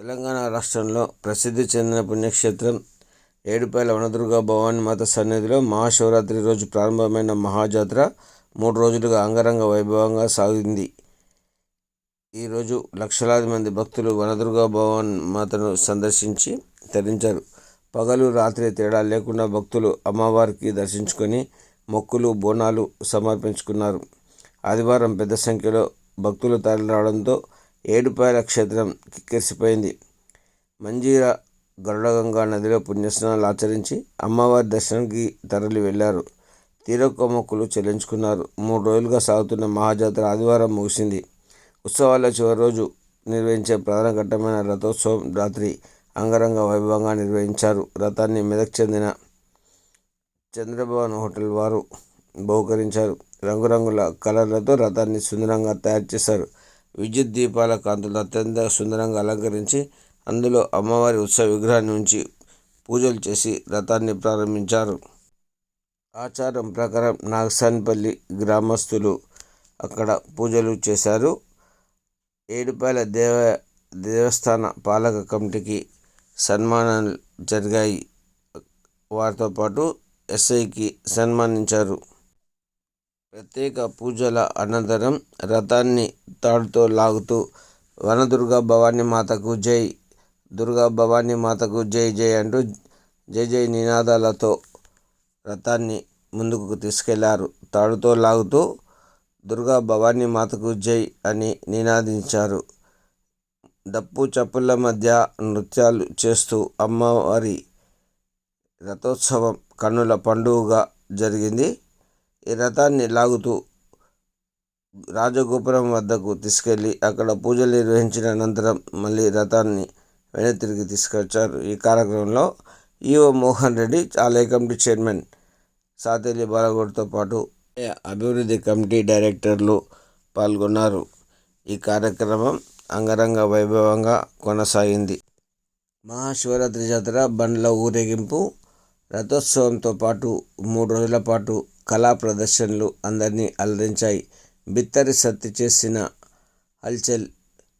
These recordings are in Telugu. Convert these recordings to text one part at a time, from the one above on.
తెలంగాణ రాష్ట్రంలో ప్రసిద్ధి చెందిన పుణ్యక్షేత్రం ఏడుపాయల వనదుర్గ భవాని మాత సన్నిధిలో మహాశివరాత్రి రోజు ప్రారంభమైన మహాజాతర మూడు రోజులుగా అంగరంగ వైభవంగా సాగింది. ఈరోజు లక్షలాది మంది భక్తులు వనదుర్గ భవాన్ మాతను సందర్శించి తరించారు. పగలు రాత్రి తేడా లేకుండా భక్తులు అమ్మవారికి దర్శించుకొని మొక్కులు బోనాలు సమర్పించుకున్నారు. ఆదివారం పెద్ద సంఖ్యలో భక్తులు తరలిరావడంతో ఏడుపాయల క్షేత్రం కిక్కిరిసిపోయింది. మంజీర గరుడగంగా నదిలో పుణ్యస్నానాలు ఆచరించి అమ్మవారి దర్శనానికి తరలి వెళ్ళారు తీరొక్క మొక్కులు చెల్లించుకున్నారు. మూడు రోజులుగా సాగుతున్న మహాజాతర ఆదివారం ముగిసింది. ఉత్సవాల చివరి రోజు నిర్వహించే ప్రధాన ఘట్టమైన రథోత్సవం రాత్రి అంగరంగ వైభవంగా నిర్వహించారు. రథాన్ని మెదక్ చెందిన చంద్రభవన్ హోటల్ వారు బహుకరించారు. రంగురంగుల కలర్లతో రథాన్ని సుందరంగా తయారు చేశారు. విద్యుత్ దీపాల కాంతులు అత్యంత సుందరంగా అలంకరించి అందులో అమ్మవారి ఉత్సవ విగ్రహాన్ని ఉంచి పూజలు చేసి రథాన్ని ప్రారంభించారు. ఆచారం ప్రకారం నాగసానిపల్లి గ్రామస్తులు అక్కడ పూజలు చేశారు. ఏడుపాయల దేవ దేవస్థాన పాలక కమిటీకి సన్మానాలు జరిగాయి. వారితో పాటు ఎస్ఐకి సన్మానించారు. ప్రత్యేక పూజల అనంతరం రథాన్ని తాడుతో లాగుతూ వనదుర్గా భవానీ మాతకు జై దుర్గా భవానీ మాతకు జై జై అంటూ జై జై నినాదాలతో రథాన్ని ముందుకు తీసుకెళ్ళారు. తాడుతో లాగుతూ దుర్గా భవానీ మాతకు జై అని నినాదించారు. దప్పు చప్పుల మధ్య నృత్యాలు చేస్తూ అమ్మవారి రథోత్సవం కన్నుల పండుగగా జరిగింది. రథాన్ని లాగుతూ రాజగోపురం వద్దకు తీసుకెళ్ళి అక్కడ పూజలు నిర్వహించిన అనంతరం మళ్ళీ రథాన్ని వెనక్కి తిరిగి తీసుకొచ్చారు. ఈ కార్యక్రమంలో ఈఓ మోహన్ రెడ్డి ఆలయ కమిటీ చైర్మన్ సాతేలి బాలగోడ్తో పాటు అభివృద్ధి కమిటీ డైరెక్టర్లు పాల్గొన్నారు. ఈ కార్యక్రమం అంగరంగ వైభవంగా కొనసాగింది. మహాశివరాత్రి జాతర బండ్ల ఊరేగింపు రథోత్సవంతో పాటు మూడు రోజుల పాటు కళా ప్రదర్శనలు అందరినీ అలరించాయి. బిత్తరి సత్తి చేసిన హల్చల్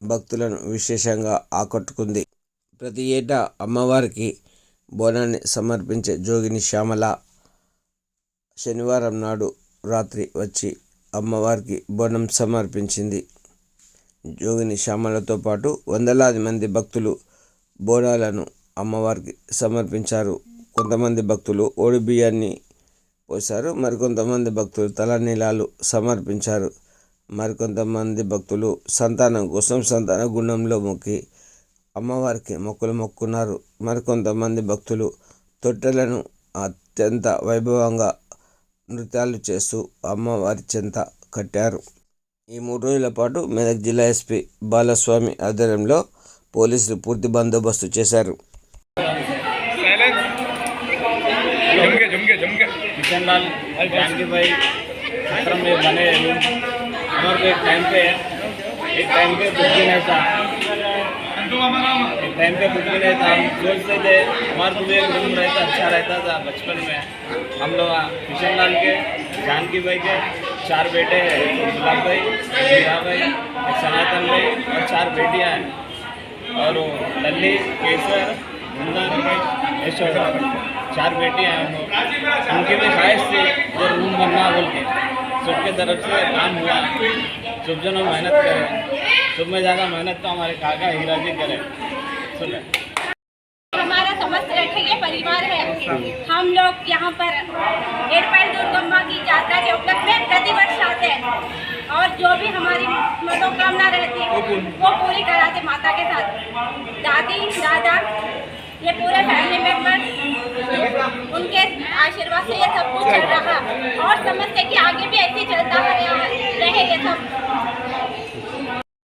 భక్తులను విశేషంగా ఆకట్టుకుంది. ప్రతి ఏటా అమ్మవారికి బోనాన్ని సమర్పించే జోగిని శ్యామల శనివారం నాడు రాత్రి వచ్చి అమ్మవారికి బోనం సమర్పించింది. జోగిని శ్యామలతో పాటు వందలాది మంది భక్తులు బోనాలను అమ్మవారికి సమర్పించారు. కొంతమంది భక్తులు ఓడి బియ్యాన్ని పోశారు. మరికొంతమంది భక్తులు తలనీలాలు సమర్పించారు. మరికొంతమంది భక్తులు సంతానం కోసం సంతాన గుండంలో మొక్కి అమ్మవారికి మొక్కులు మొక్కున్నారు. మరికొంతమంది భక్తులు తొట్టెలను అత్యంత వైభవంగా నృత్యాలు చేస్తూ అమ్మవారి చెంత కట్టారు. ఈ మూడు రోజుల పాటు మెదక్ జిల్లా ఎస్పీ బాలస్వామి ఆధ్వర్యంలో పోలీసులు పూర్తి బందోబస్తు చేశారు. जमके जमके जमके किशन लाल जानकी भाई आश्रम में बने हमारे को एक टाइम पे एक टाइम पे कुछ भी नहीं था। एक टाइम पे कुछ भी नहीं था। हम सोचते थे। हमारे को भी एक रूम रहता अच्छा रहता था बचपन में। हम लोग किशन लाल के जानकी भाई के चार बेटे हैं। गुलाब भाई एक भाई सनातन भाई और चार बेटियाँ हैं। और वो लल्ली केसर यशोदा चार बेटियाँ हैं। उनकी भी ख्वाहिश थी जो रूम बनना बोल के। सबके तरफ़ से काम हुआ। सब जनों मेहनत करें सब में ज़्यादा मेहनत तो हमारे काका हीरा जी करें। सुने परिवार है। हम लोग यहाँ पर एडपाइल दुर्गम्मा की यात्रा के उपलक्ष्य में प्रतिवर्ष आते हैं। और जो भी हमारी मनोकामना रहती है, वो पूरी कराते माता के साथ। दादी, दादा, ये पूरे फैमिली मेंबर समझते कि आगे भी ऐसे चलता है